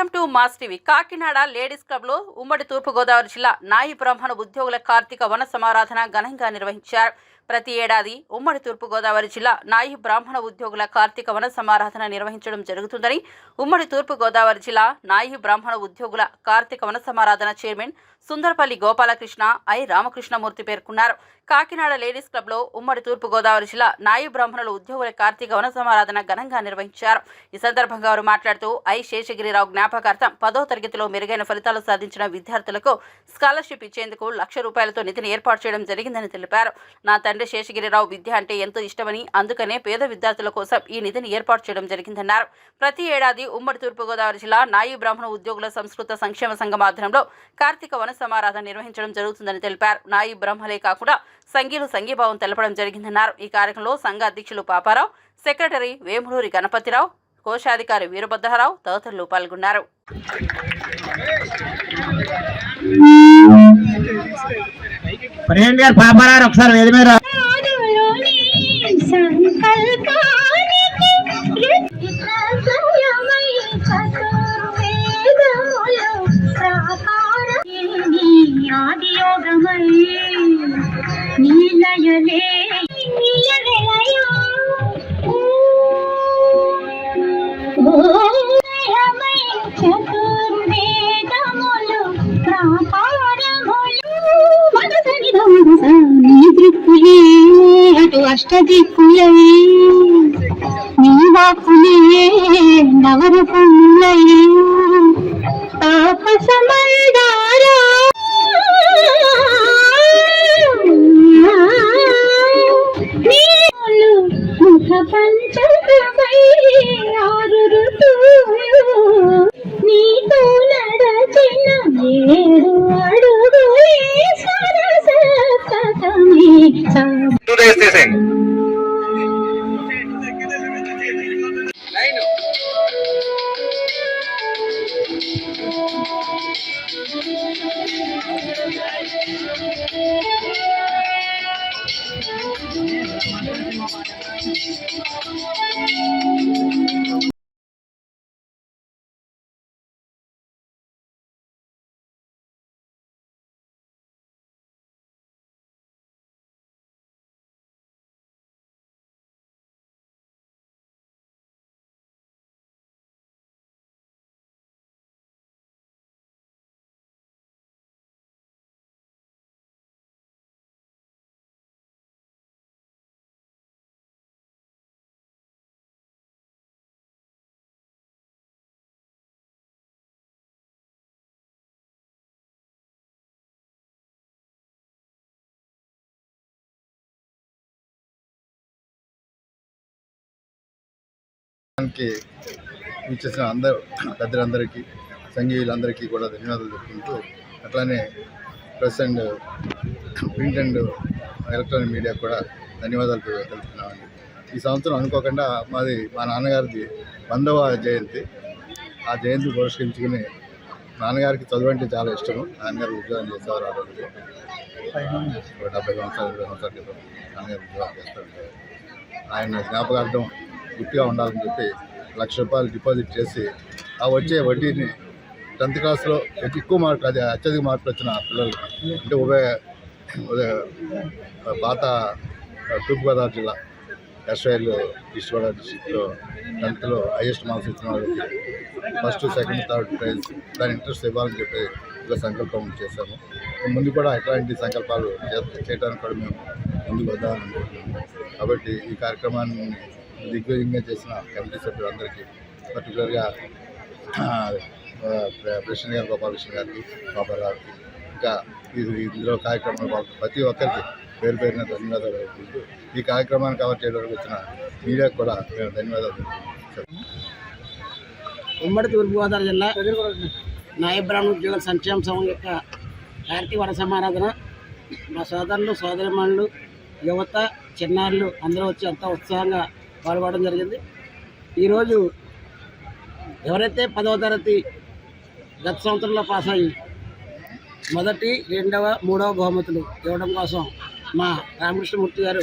Welcome to Mass TV. Kakinada ladies క్లబ్లో ఉమ్మడి తూర్పుగోదావరి జిల్లా నాయి బ్రాహ్మణ ఉద్యోగుల కార్తీక వన సమారాధన ఘనంగా నిర్వహించారు. ప్రతి ఏడాది ఉమ్మడి తూర్పుగోదావరి జిల్లా నాయి బ్రాహ్మణ ఉద్యోగుల కార్తీక వన సమారాధన నిర్వహించడం జరుగుతుందని ఉమ్మడి తూర్పుగోదావరి జిల్లా నాయి బ్రాహ్మణ ఉద్యోగుల కార్తీక వన సమారాధన చైర్మన్ సుందరపల్లి గోపాలకృష్ణ ఐ రామకృష్ణమూర్తి పేర్కొన్నారు. కాకినాడ లేడీస్ క్లబ్లో ఉమ్మడి తూర్పుగోదావరి జిల్లా నాయు బ్రాహ్మణుల ఉద్యోగుల కార్తీక వన సమారాధన ఘనంగా నిర్వహించారు. ఈ సందర్భంగా వారు మాట్లాడుతూ ఐ శేషగిరిరావు జ్ఞాపకార్థం పదో తరగతిలో మెరుగైన ఫలితాలు సాధించిన విద్యార్థులకు స్కాలర్షిప్ ఇచ్చేందుకు లక్ష రూపాయలతో నిధిని ఏర్పాటు చేయడం జరిగిందని తెలిపారు. నా తండ్రి శేషగిరిరావు విద్య అంటే ఎంతో ఇష్టమని అందుకనే పేద విద్యార్థుల కోసం ఈ నిధిని ఏర్పాటు చేయడం జరిగిందన్నారు. ప్రతి ఏడాది ఉమ్మడి తూర్పుగోదావరి జిల్లా నాయు బ్రాహ్మణ ఉద్యోగుల సంస్కృత సంక్షేమ సంఘం ఆధ్వర్యంలో కార్తీక వన సమారాధన నిర్వహించడం జరుగుతుందని తెలిపారు. నాయి బ్రహ్మలే కాకుండా సంఘీలు సంఘీభావం తెలపడం జరిగిందన్నారు. ఈ కార్యక్రమంలో సంఘ అధ్యక్షులు పాపారావు సెక్రటరీ వేములూరి గణపతిరావు కోశాధికారి వీరభద్రరావు తదితరులు పాల్గొన్నారు. ఒకసారి వేది మీద ఆదియోగమై అష్టదిక్కులే. నీ వాకులే నవరూపములే. తాపసమందారా ముఖ పంచకమై ఆరు ఋతు టూ డేస్ తీసేయండి దానికి ఇచ్చేసిన అందరు పెద్దలందరికీ సంఘీయులందరికీ కూడా ధన్యవాదాలు చెప్పుకుంటూ అట్లానే press and print and electronic media కూడా ధన్యవాదాలు తెలుపుతున్నామండి. ఈ సంవత్సరం అనుకోకుండా మాది మా నాన్నగారిది వందవ జయంతి. ఆ జయంతి పురస్కరించుకుని నాన్నగారికి చదువు అంటే చాలా ఇష్టము. నాన్నగారు ఉద్యోగం చేసేవారు ఆ రోజుల్లో డెబ్బై సంవత్సరాలు ఇరవై సంవత్సరాలు నాన్నగారు ఉద్యోగం చేస్తారు. ఆయన జ్ఞాపకార్థం గుర్తుగా ఉండాలని చెప్పి లక్ష రూపాయలు డిపాజిట్ చేసి ఆ వచ్చే వడ్డీని టెన్త్ క్లాస్లో ఎక్కువ మార్కులు అది అత్యధిక మార్కులు వచ్చిన పిల్లలకి అంటే ఉభయ ఉదయ పాత తూర్పుగోదావరి జిల్లా ఎస్ఐల్ ఈస్ట్ గోదావరి డిస్టిక్లో టెన్త్లో హైయెస్ట్ మార్క్స్ ఇచ్చిన వాళ్ళకి ఫస్ట్ సెకండ్ థర్డ్ ప్రైజ్ దాని ఇంట్రెస్ట్ ఇవ్వాలని చెప్పి ఇలా సంకల్పం చేశాము. ముందు కూడా ఎట్లాంటి సంకల్పాలు చేయడానికి కూడా మేము ముందుకు వద్దామని కాబట్టి ఈ కార్యక్రమాన్ని దిగ్విజయంగా చేసిన కమిటీ సభ్యులందరికీ పర్టికులర్గా ప్రెసిడెంట్ గారు గోపాలకృష్ణ గారికి బాబారావు గారికి ఇంకా ఇది ఇందులో కార్యక్రమంలో ప్రతి ఒక్కరికి పేరు పేరున ధన్యవాదాలు ఈ కార్యక్రమాన్ని కవర్ చేయడానికి వచ్చిన మీడియాకు కూడా మేము ధన్యవాదాలు ఉమ్మడి తూర్పుగోదావరి జిల్లా నాయబ్రాహ్మణ ఉద్యోగుల సంక్షేమ సంఘం యొక్క కార్తీ వర సమారాధన. మా సోదరులు సోదరిమణులు యువత చిన్నారులు అందరూ వచ్చి ఎంతో ఉత్సాహంగా పాల్గొనడం జరిగింది. ఈరోజు ఎవరైతే పదవ తరగతి గత సంవత్సరంలో పాస్ అయ్యి మొదటి రెండవ మూడవ బహుమతులు ఇవ్వడం కోసం మా రామకృష్ణమూర్తి గారు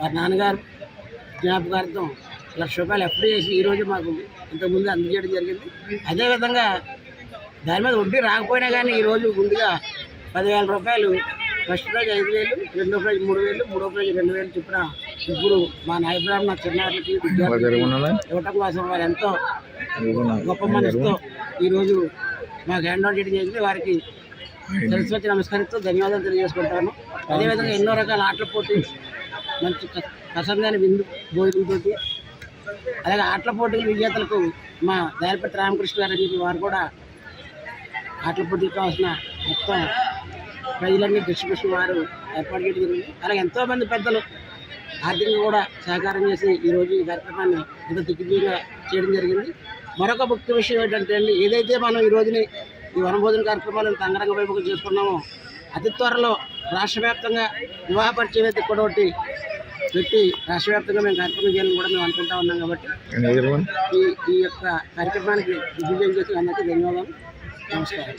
వారి నాన్నగారు జ్ఞాపకార్థం లక్ష రూపాయలు ఎఫ్డీ చేసి ఈరోజు మాకు ఇంతకుముందు అందజేయడం జరిగింది. అదేవిధంగా దాని మీద వడ్డీ రాకపోయినా కానీ ఈరోజు ముందుగా పదివేల రూపాయలు ఫస్ట్ ప్రైజ్ ఐదు వేలు రెండో ప్రైజ్ మూడు వేలు మూడో ప్రైజ్ రెండు వేలు చొప్పున ఇప్పుడు మా నాయబ్రాహ్మణ చిన్నారులకి విద్యార్థులకి ఇవ్వటం కోసం వారు ఎంతో గొప్ప మనసుతో ఈరోజు మాకు హ్యాండ్ అవుట్ చేయడం జరిగింది. వారికి తెలిసి వచ్చి నమస్కరిస్తూ ధన్యవాదాలు తెలియజేసుకుంటాను. అదేవిధంగా ఎన్నో రకాల ఆటల పోటీ మంచి కసంగాని విందు భోజనంతో అలాగే ఆటల పోటీల విజేతలకు మా దయాలపతి రామకృష్ణ గారు అని చెప్పి వారు కూడా ఆటల పోటీకి కావాల్సిన మొత్తం ప్రజలన్నీ డిస్ట్రిబ్యూషన్ వారు ఏర్పాటు చేయడం జరిగింది. అలాగే ఎంతోమంది పెద్దలు ఆర్థికంగా కూడా సహకారం చేసి ఈరోజు ఈ కార్యక్రమాన్ని ఇంత దిగ్విజయంగా చేయడం జరిగింది. మరొక ముఖ్య విషయం ఏంటంటే అండి ఏదైతే మనం ఈ రోజుని ఈ వనభోజన కార్యక్రమాలను అంగరంగ వైపుగా చేసుకున్నామో అతి త్వరలో రాష్ట్ర వ్యాప్తంగా వివాహ పరిచయ వేదిక కూడా ఒకటి పెట్టి రాష్ట్ర వ్యాప్తంగా మేము కార్యక్రమం చేయాలని కూడా మేము అనుకుంటా ఉన్నాం కాబట్టి ఈ ఈ యొక్క కార్యక్రమానికి దిగ్విజయం చేసి అందరికీ ధన్యవాదాలు. నమస్కారం.